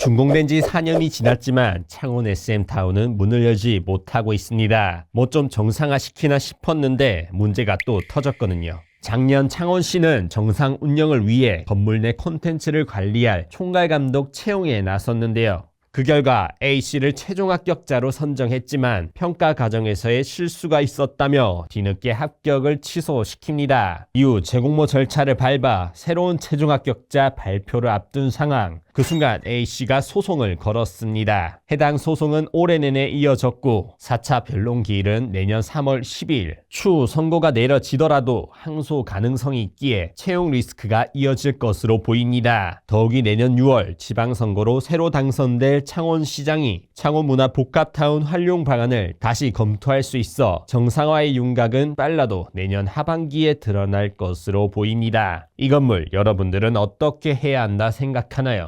준공된 지 4년이 지났지만 창원 SM타운은 문을 열지 못하고 있습니다. 뭐 좀 정상화시키나 싶었는데 문제가 또 터졌거든요. 작년 창원시는 정상 운영을 위해 건물 내 콘텐츠를 관리할 총괄 감독 채용에 나섰는데요. 그 결과 A씨를 최종 합격자로 선정했지만 평가 과정에서의 실수가 있었다며 뒤늦게 합격을 취소시킵니다. 이후 재공모 절차를 밟아 새로운 최종 합격자 발표를 앞둔 상황. 그 순간 A씨가 소송을 걸었습니다. 해당 소송은 올해 내내 이어졌고 4차 변론 기일은 내년 3월 10일. 추후 선고가 내려지더라도 항소 가능성이 있기에 채용 리스크가 이어질 것으로 보입니다. 더욱이 내년 6월 지방선거로 새로 당선될 창원시장이 창원문화 복합타운 활용 방안을 다시 검토할 수 있어 정상화의 윤곽은 빨라도 내년 하반기에 드러날 것으로 보입니다. 이 건물 여러분들은 어떻게 해야 한다 생각하나요?